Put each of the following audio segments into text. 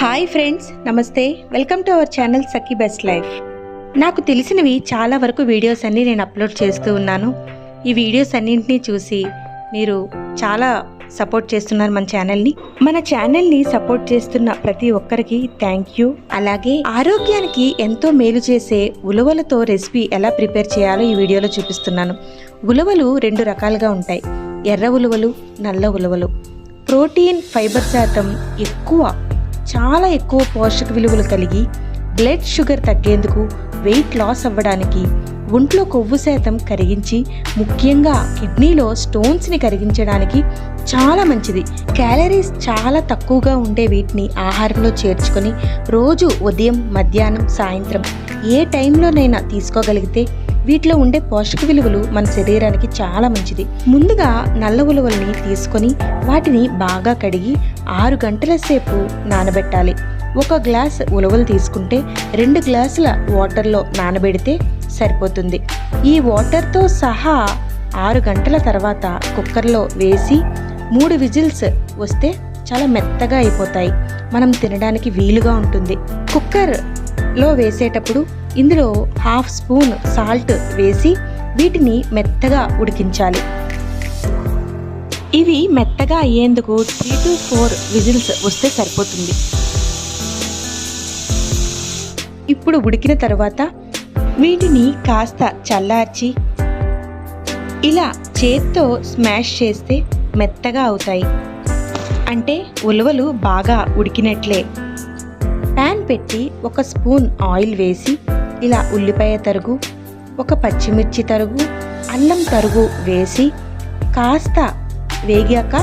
Hi friends నమస్తే. Welcome to our channel Sakhi best life నాకు తెలిసినవి చాలా వరకు వీడియోస్ అన్నీ నేను అప్లోడ్ చేస్తూ ఉన్నాను. ఈ వీడియోస్ అన్నింటినీ చూసి మీరు చాలా సపోర్ట్ చేస్తున్నారు మన ఛానల్ని మన ఛానల్ని సపోర్ట్ చేస్తున్న ప్రతి ఒక్కరికి థ్యాంక్ యూ అలాగే ఆరోగ్యానికి ఎంతో మేలు చేసే ఉలవలతో రెసిపీ ఎలా ప్రిపేర్ చేయాలో ఈ వీడియోలో చూపిస్తున్నాను. ఉలవలు రెండు రకాలుగా ఉంటాయి. ఎర్ర ఉలవలు నల్ల ఉలవలు. ప్రోటీన్ ఫైబర్ శాతం ఎక్కువ చాలా ఎక్కువ పోషక విలువలు కలిగి బ్లడ్ షుగర్ తగ్గేందుకు వెయిట్ లాస్ అవ్వడానికి ఒంట్లో కొవ్వు శాతం కరిగించి ముఖ్యంగా కిడ్నీలో స్టోన్స్ని కరిగించడానికి చాలా మంచిది. క్యాలరీస్ చాలా తక్కువగా ఉండే వీటిని ఆహారంలో చేర్చుకొని రోజు ఉదయం మధ్యాహ్నం సాయంత్రం ఏ టైంలోనైనా తీసుకోగలిగితే వీటిలో ఉండే పోషక విలువలు మన శరీరానికి చాలా మంచిది. ముందుగా నల్ల ఉలవల్ని తీసుకొని వాటిని బాగా కడిగి ఆరు గంటల సేపు నానబెట్టాలి. ఒక గ్లాస్ ఉలవలు తీసుకుంటే రెండు గ్లాసుల వాటర్లో నానబెడితే సరిపోతుంది. ఈ వాటర్తో సహా ఆరు గంటల తర్వాత కుక్కర్లో వేసి మూడు విజిల్స్ వస్తే చాలా మెత్తగా అయిపోతాయి. మనం తినడానికి వీలుగా ఉంటుంది. కుక్కర్లో వేసేటప్పుడు ఇందులో హాఫ్ స్పూన్ సాల్ట్ వేసి వీటిని మెత్తగా ఉడికించాలి. ఇవి మెత్తగా అయ్యేందుకు త్రీ టు ఫోర్ విజిల్స్ వస్తే సరిపోతుంది. ఇప్పుడు ఉడికిన తర్వాత వీటిని కాస్త చల్లార్చి ఇలా చేత్తో స్మాష్ చేస్తే మెత్తగా అవుతాయి. అంటే ఉలవలు బాగా ఉడికినట్లే. ప్యాన్ పెట్టి ఒక స్పూన్ ఆయిల్ వేసి ఇలా ఉల్లిపాయ తరుగు ఒక పచ్చిమిర్చి తరుగు అల్లం తరుగు వేసి కాస్త వేగాక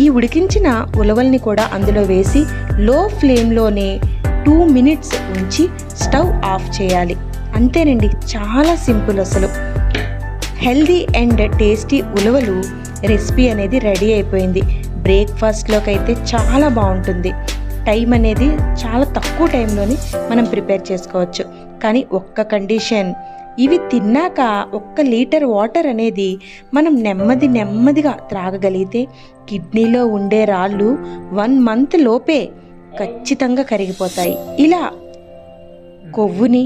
ఈ ఉడికించిన ఉలవల్ని కూడా అందులో వేసి లో ఫ్లేమ్లోనే టూ మినిట్స్ ఉంచి స్టవ్ ఆఫ్ చేయాలి. అంతేనండి చాలా సింపుల్ అసలు. హెల్దీ అండ్ టేస్టీ ఉలవలు రెసిపీ అనేది రెడీ అయిపోయింది. బ్రేక్ఫాస్ట్లోకి అయితే చాలా బాగుంటుంది. టైం అనేది చాలా తక్కువ టైంలోనే మనం ప్రిపేర్ చేసుకోవచ్చు. కానీ ఒక్క కండిషన్ ఇవి తిన్నాక ఒక్క లీటర్ వాటర్ అనేది మనం నెమ్మది నెమ్మదిగా త్రాగగలిగితే కిడ్నీలో ఉండే రాళ్ళు వన్ మంత్ లోపే ఖచ్చితంగా కరిగిపోతాయి. ఇలా కొవ్వుని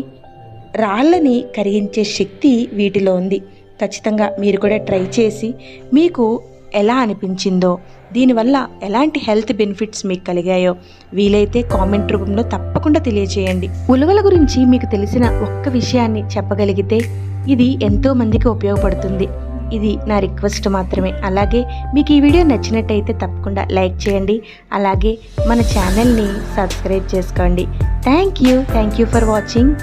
రాళ్ళని కరిగించే శక్తి వీటిలో ఉంది. ఖచ్చితంగా మీరు కూడా ట్రై చేసి మీకు ఎలా అనిపించిందో దీనివల్ల ఎలాంటి హెల్త్ బెనిఫిట్స్ మీకు కలిగాయో వీలైతే కామెంట్ రూపంలో తప్పకుండా తెలియచేయండి. ఉలవల గురించి మీకు తెలిసిన ఒక్క విషయాన్ని చెప్పగలిగితే ఇది ఎంతో మందికి ఉపయోగపడుతుంది. ఇది నా రిక్వెస్ట్ మాత్రమే. అలాగే మీకు ఈ వీడియో నచ్చినట్టయితే తప్పకుండా లైక్ చేయండి. అలాగే మన ఛానల్ని సబ్స్క్రైబ్ చేసుకోండి. Thank you. Thank you for watching.